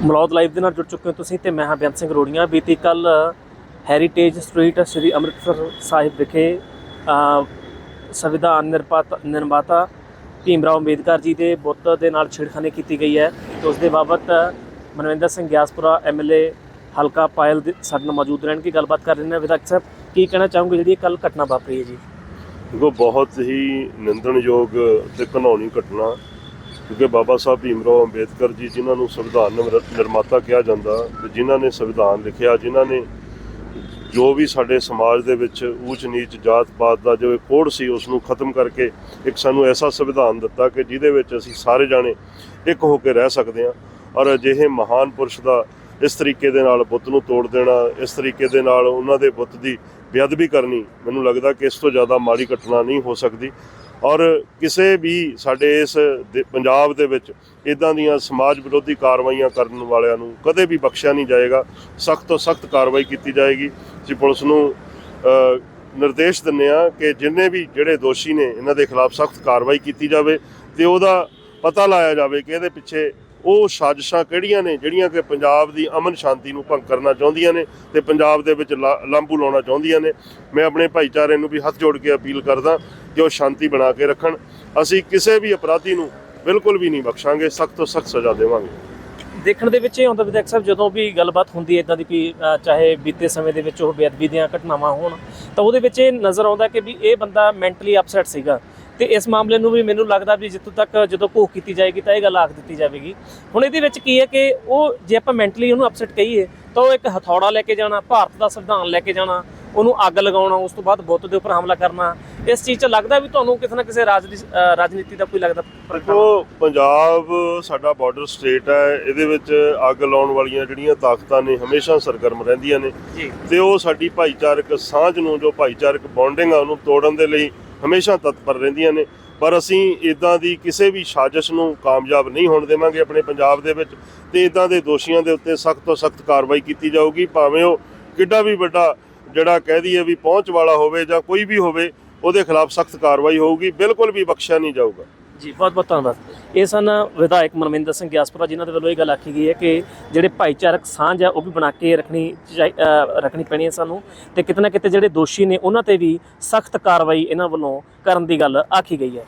Malaud live ਦੇ ਨਾਲ ਜੁੜ ਚੁੱਕੇ ਹੋ ਤੁਸੀਂ ਤੇ ਮੈਂ ਹਾਂ ਬੇਅੰਤ ਸਿੰਘ ਰੋੜੀਆਂ ਬੀਤੀ ਕੱਲ ਹੈਰੀਟੇਜ ਸਟਰੀਟ ਸ੍ਰੀ ਅੰਮ੍ਰਿਤਸਰ ਸਾਹਿਬ ਵਿਖੇ ਸੰਵਿਧਾਨ ਨਿਰਪਾਤ, ਨਿਰਮਾਤਾ ਭੀਮ ਰਾਓ ਅੰਬੇਦਕਰ ਜੀ ਦੇ ਬੁੱਤ ਦੇ ਨਾਲ ਛੇੜਖਾਨੀ ਕੀਤੀ ਗਈ ਹੈ ਤੇ ਉਸ ਦੇ ਬਾਬਤ ਮਨਵਿੰਦਰ ਸਿੰਘ ਗਿਆਸਪੁਰਾ ਐਮਐਲਏ ਹਲਕਾ ਪਾਇਲ ਦੇ ਸਾਡੇ ਨਾਲ ਮੌਜੂਦ ਰਹਿਣ ਕੀ ਗੱਲਬਾਤ ਕਰ ਰਹੇ ਨੇ ਵਿਧਾਇਕ ਸਾਹਿਬ, ਕੀ ਕਹਿਣਾ ਚਾਹੋਗੇ ਜਿਹੜੀ ਕੱਲ ਘਟਨਾ ਵਾਪਰੀ ਹੈ ਜੀ? ਦੇਖੋ, ਬਹੁਤ ਹੀ ਨਿੰਦਣਯੋਗ ਤੇ ਘਿਨਾਉਣੀ ਘਟਨਾ ਕਿਉਂਕਿ ਬਾਬਾ ਸਾਹਿਬ ਭੀਮਰਾਓ ਅੰਬੇਦਕਰ ਜੀ, ਜਿਨ੍ਹਾਂ ਨੂੰ ਸੰਵਿਧਾਨ ਨਿਰ- ਨਿਰਮਾਤਾ ਕਿਹਾ ਜਾਂਦਾ, ਤੇ ਜਿਨ੍ਹਾਂ ਨੇ ਸੰਵਿਧਾਨ ਲਿਖਿਆ, ਜਿਨ੍ਹਾਂ ਨੇ ਜੋ ਵੀ ਸਾਡੇ ਸਮਾਜ ਦੇ ਵਿੱਚ ਊਚ ਨੀਚ ਜਾਤ ਪਾਤ ਦਾ ਜੋ ਇਹ ਕੋਡ ਸੀ ਉਸ ਨੂੰ ਖਤਮ ਕਰਕੇ ਇੱਕ ਸਾਨੂੰ ਐਸਾ ਸੰਵਿਧਾਨ ਦਿੱਤਾ ਕਿ ਜਿਹਦੇ ਵਿੱਚ ਅਸੀਂ ਸਾਰੇ ਜਾਣੇ ਇੱਕ ਹੋ ਕੇ ਰਹਿ ਸਕਦੇ ਹਾਂ ਔਰ ਅਜਿਹੇ ਮਹਾਨ ਪੁਰਸ਼ ਦਾ ਇਸ ਤਰੀਕੇ ਦੇ ਨਾਲ ਬੁੱਤ ਨੂੰ ਤੋੜ ਦੇਣਾ, ਇਸ ਤਰੀਕੇ ਦੇ ਨਾਲ ਉਹਨਾਂ ਦੇ ਬੁੱਤ ਦੀ ਬੇਅਦਬੀ ਕਰਨੀ, ਮੈਨੂੰ ਲੱਗਦਾ ਕਿ ਇਸ ਤੋਂ ਜ਼ਿਆਦਾ ਮਾੜੀ ਘਟਨਾ ਨਹੀਂ ਹੋ ਸਕਦੀ। ਔਰ ਕਿਸੇ ਵੀ ਸਾਡੇ ਇਸ ਦੇ- ਪੰਜਾਬ ਦੇ ਵਿੱਚ ਇਦਾਂ ਦੀਆਂ ਸਮਾਜ ਵਿਰੋਧੀ ਕਾਰਵਾਈਆਂ ਕਰਨ ਵਾਲਿਆਂ ਨੂੰ ਕਦੇ ਵੀ ਬਖਸ਼ਿਆ ਨਹੀਂ ਜਾਏਗਾ। ਸਖਤ ਤੋਂ ਸਖਤ ਕਾਰਵਾਈ ਕੀਤੀ ਜਾਏਗੀ। ਅਸੀਂ ਪੁਲਿਸ ਨੂੰ ਨਿਰਦੇਸ਼ ਦਿੰਨੇ ਆ ਕਿ ਜਿੰਨੇ ਵੀ ਜਿਹੜੇ ਦੋਸ਼ੀ ਨੇ, ਇਹਨਾਂ ਦੇ ਖਿਲਾਫ ਸਖਤ ਕਾਰਵਾਈ ਕੀਤੀ ਜਾਵੇ ਤੇ ਉਹਦਾ ਪਤਾ ਲਾਇਆ ਜਾਵੇ ਕਿ ਇਹਦੇ ਪਿੱਛੇ ਉਹ ਸਾਜ਼ਿਸ਼ਾਂ ਕਿਹੜੀਆਂ ਨੇ ਜਿਹੜੀਆਂ ਕਿ ਪੰਜਾਬ ਦੀ ਅਮਨ ਸ਼ਾਂਤੀ ਨੂੰ ਭੰਗ ਕਰਨਾ ਚਾਹੁੰਦੀਆਂ ਨੇ ਤੇ ਪੰਜਾਬ ਦੇ ਵਿੱਚ ਲਾ- ਲਾਂਭੂ ਲਾਉਣਾ ਚਾਹੁੰਦੀਆਂ ਨੇ। ਮੈਂ ਆਪਣੇ ਭਾਈਚਾਰੇ ਨੂੰ ਵੀ ਹੱਥ ਜੋੜ ਕੇ ਅਪੀਲ ਕਰਦਾ ਕਿ ਉਹ ਸ਼ਾਂਤੀ ਬਣਾ ਕੇ ਰੱਖਣ। ਅਸੀਂ ਕਿਸੇ ਵੀ ਅਪਰਾਧੀ ਨੂੰ ਬਿਲਕੁਲ ਵੀ ਨਹੀਂ ਬਖਸ਼ਾਂਗੇ, ਸਖਤ ਤੋਂ ਸਖਤ ਸਜ਼ਾ ਦੇਵਾਂਗੇ। ਦੇਖਣ ਦੇ ਵਿੱਚ ਇਹ ਹੁੰਦਾ ਵਿਧਾਇਕ ਸਾਹਿਬ, ਜਦੋਂ ਵੀ ਗੱਲਬਾਤ ਹੁੰਦੀ ਹੈ ਇਦਾਂ ਦੀ ਕਿ ਚਾਹੇ ਬੀਤੇ ਸਮੇਂ ਦੇ ਵਿੱਚ ਉਹ ਬੇਅਦਬੀ ਦੀਆਂ ਘਟਨਾਵਾਂ ਹੋਣ, ਤਾਂ ਉਹਦੇ ਵਿੱਚ ਇਹ ਨਜ਼ਰ ਆਉਂਦਾ ਕਿ ਵੀ ਇਹ ਬੰਦਾ ਮੈਂਟਲੀ ਅਪਸੈਟ ਸੀਗਾ। ਤੇ ਇਸ ਮਾਮਲੇ ਨੂੰ ਵੀ ਮੈਨੂੰ ਲੱਗਦਾ ਵੀ ਜਿੱਥੋਂ ਤੱਕ ਜਦੋਂ ਘੋਖ ਕੀਤੀ ਜਾਏਗੀ ਤਾਂ ਇਹ ਗੱਲ ਆਖ ਦਿੱਤੀ ਜਾਵੇਗੀ। ਹੁਣ ਇਹਦੇ ਵਿੱਚ ਕੀ ਹੈ ਕਿ ਉਹ ਜੇ ਆਪਾਂ ਮੈਂਟਲੀ ਉਹਨੂੰ ਅਪਸੈਟ ਕਹੀਏ ਤਾਂ ਉਹ ਇੱਕ ਹਥੌੜਾ ਲੈ ਕੇ ਜਾਣਾ ਭਾਰਤ ਦਾ ਸੰਵਿਧਾਨ ਲੈ ਕੇ ਜਾਣਾ ਉਹਨੂੰ ਅੱਗ ਲਗਾਉਣਾ ਉਸ ਤੋਂ ਬਾਅਦ ਬੁੱਤ ਦੇ ਉੱਪਰ ਹਮਲਾ ਕਰਨਾ ਇਸ ਚੀਜ਼ 'ਚ ਲੱਗਦਾ ਵੀ ਤੁਹਾਨੂੰ ਕਿਸੇ ਨਾ ਕਿਸੇ ਰਾਜਨੀਤੀ ਦਾ ਕੋਈ ਲੱਗਦਾ ਦੇਖੋ ਪੰਜਾਬ ਸਾਡਾ ਬਾਰਡਰ ਸਟੇਟ ਹੈ ਇਹਦੇ ਵਿੱਚ ਅੱਗ ਲਾਉਣ ਵਾਲੀਆਂ ਜਿਹੜੀਆਂ ਤਾਕਤਾਂ ਨੇ ਹਮੇਸ਼ਾ ਸਰਗਰਮ ਰਹਿੰਦੀਆਂ ਨੇ ਤੇ ਉਹ ਸਾਡੀ ਭਾਈਚਾਰਕ ਸਾਂਝ ਨੂੰ ਜੋ ਭਾਈਚਾਰਕ ਬੌਂਡਿੰਗ ਆ ਉਹਨੂੰ ਤੋੜਨ ਦੇ ਲਈ ਹਮੇਸ਼ਾ ਤਤਪਰ ਰਹਿੰਦੀਆਂ ਨੇ। ਪਰ ਅਸੀਂ ਇਦਾਂ ਦੀ ਕਿਸੇ ਵੀ ਸਾਜ਼ਿਸ਼ ਨੂੰ ਕਾਮਯਾਬ ਨਹੀਂ ਹੋਣ ਦੇਵਾਂਗੇ ਆਪਣੇ ਪੰਜਾਬ ਦੇ ਵਿੱਚ ਤੇ ਇਦਾਂ ਦੇ ਦੋਸ਼ੀਆਂ ਦੇ ਉੱਤੇ ਸਖਤ ਤੋਂ ਸਖਤ ਕਾਰਵਾਈ ਕੀਤੀ ਜਾਊਗੀ। ਭਾਵੇਂ ਉਹ ਕਿੱਡਾ ਵੀ ਵੱਡਾ ਜਿਹੜਾ ਕਹਿ ਦਈਏ ਵੀ ਪਹੁੰਚ ਵਾਲਾ ਹੋਵੇ ਜਾਂ ਕੋਈ ਵੀ ਹੋਵੇ, ਉਹਦੇ ਖਿਲਾਫ ਸਖਤ ਕਾਰਵਾਈ ਹੋਊਗੀ, ਬਿਲਕੁਲ ਵੀ ਬਖਸ਼ਿਆ ਨਹੀਂ ਜਾਊਗਾ। ਜੀ, ਬਹੁਤ ਬਹੁਤ ਧੰਨਵਾਦ। ਇਹ ਸਨ ਵਿਧਾਇਕ ਮਨਵਿੰਦਰ ਸਿੰਘ ਗਿਆਸਪੁਰਾ, ਜਿਨ੍ਹਾਂ ਦੇ ਵੱਲੋਂ ਇਹ ਗੱਲ ਆਖੀ ਗਈ ਹੈ ਕਿ ਜਿਹੜੇ ਭਾਈਚਾਰਕ ਸਾਂਝ ਆ, ਉਹ ਵੀ ਬਣਾ ਕੇ ਰੱਖਣੀ ਚਾਹੀ- ਰੱਖਣੀ ਪੈਣੀ ਹੈ ਸਾਨੂੰ ਤੇ ਕਿਤੇ ਨਾ ਕਿਤੇ ਜਿਹੜੇ ਦੋਸ਼ੀ ਨੇ, ਉਹਨਾਂ ਤੇ ਵੀ ਸਖਤ ਕਾਰਵਾਈ ਇਹਨਾਂ ਵੱਲੋਂ ਕਰਨ ਦੀ ਗੱਲ ਆਖੀ ਗਈ ਹੈ।